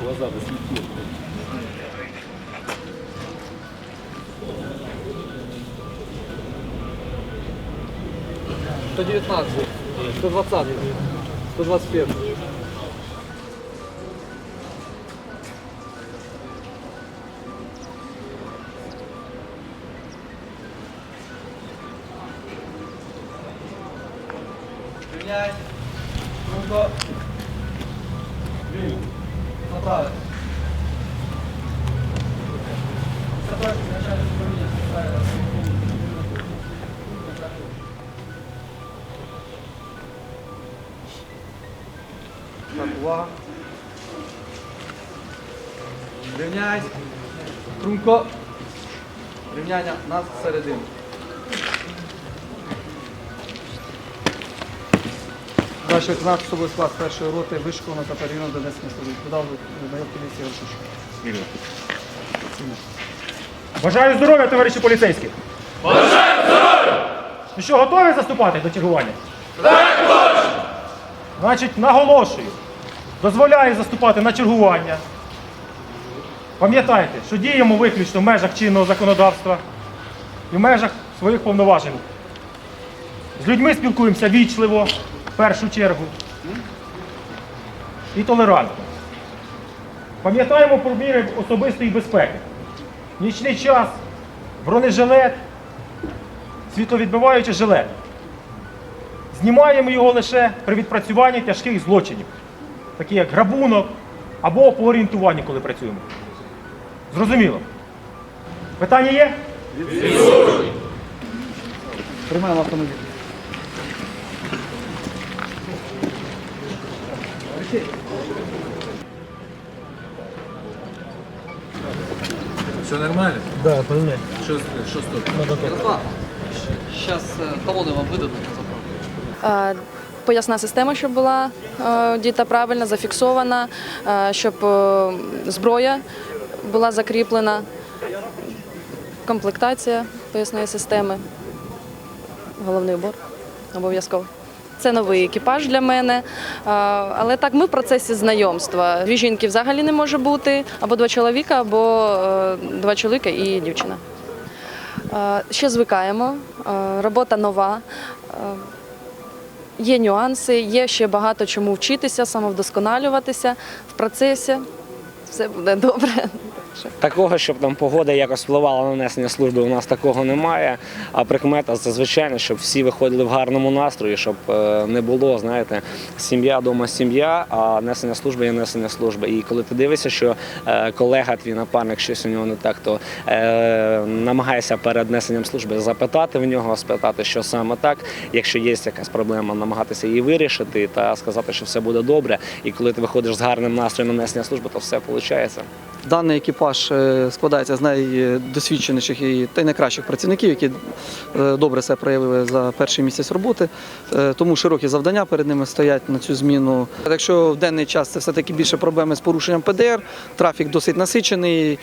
Глаза засветили. Сто девятнадцать, сто двадцатый, сто двадцать первый. Запрошую, начальник управління. Так, увага. Рівняйсь. Струнко. Рівняння нас всередину. Ваш лейтенант особовий склад першої роти вишколено та перевірено до Донецької служби. Подав майор поліції Горшуш. Бажаю здоров'я, товариші поліцейські! Бажаю здоров'я! Ну що, готові заступати до чергування? Так, точно! Значить, наголошую, дозволяю заступати на чергування. Пам'ятайте, що діємо виключно в межах чинного законодавства і в межах своїх повноважень. З людьми спілкуємося вічливо, першу чергу, і толерантно. Пам'ятаємо про міри особистої безпеки. Нічний час, бронежилет, світловідбиваючий жилет. Знімаємо його лише при відпрацюванні тяжких злочинів, такі як грабунок або по орієнтуванню, коли працюємо. Зрозуміло? Питання є? Приймаємо автомобіль. Все нормально? Да, понимаю. Що, що стоп? Сейчас талоны вам выдадут на заправку. Е, Поясна система, щоб була е, діта правильно зафіксована, е, щоб е, зброя була закріплена, комплектація поясної системи, головний убор обов'язково. Це новий екіпаж для мене. Е, Але так, ми в процесі знайомства. Дві жінки взагалі не може бути, або два чоловіка, або е, два чоловіка і дівчина. Е, Ще звикаємо, робота нова. Є нюанси, є ще багато чому вчитися, самовдосконалюватися в процесі. Все буде добре. Такого, щоб там погода якось впливала на несення служби, у нас такого немає. А прикмета зазвичай, щоб всі виходили в гарному настрої, щоб е, не було, знаєте, сім'я дома сім'я, а несення служби є несення служби. І коли ти дивишся, що е, колега, твій напарник, щось у нього не так, то е, намагайся перед несенням служби запитати в нього, спитати, що саме так. Якщо є якась проблема, намагатися її вирішити та сказати, що все буде добре. І коли ти виходиш з гарним настроєм на несення служби, то все виходить. Даний екіпаж е, складається з найдосвідченіших і найкращих працівників, які е, добре себе проявили за перший місяць роботи. Е, Тому широкі завдання перед ними стоять на цю зміну. Якщо в денний час це все-таки більше проблеми з порушенням ПДР, трафік досить насичений.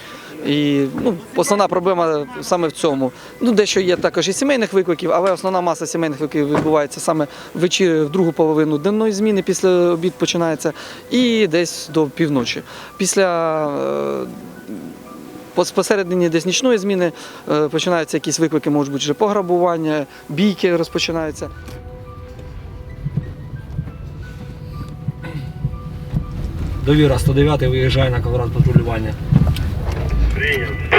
І ну, основна проблема саме в цьому. Ну, дещо є також і сімейних викликів, але основна маса сімейних викликів відбувається саме ввечері, в другу половину денної зміни після обід починається і десь до півночі. Після посередині десь нічної зміни е, починаються якісь виклики, можуть бути вже пограбування, бійки розпочинаються. Довіра 109 виїжджає на колорад патрулювання. Прийняв.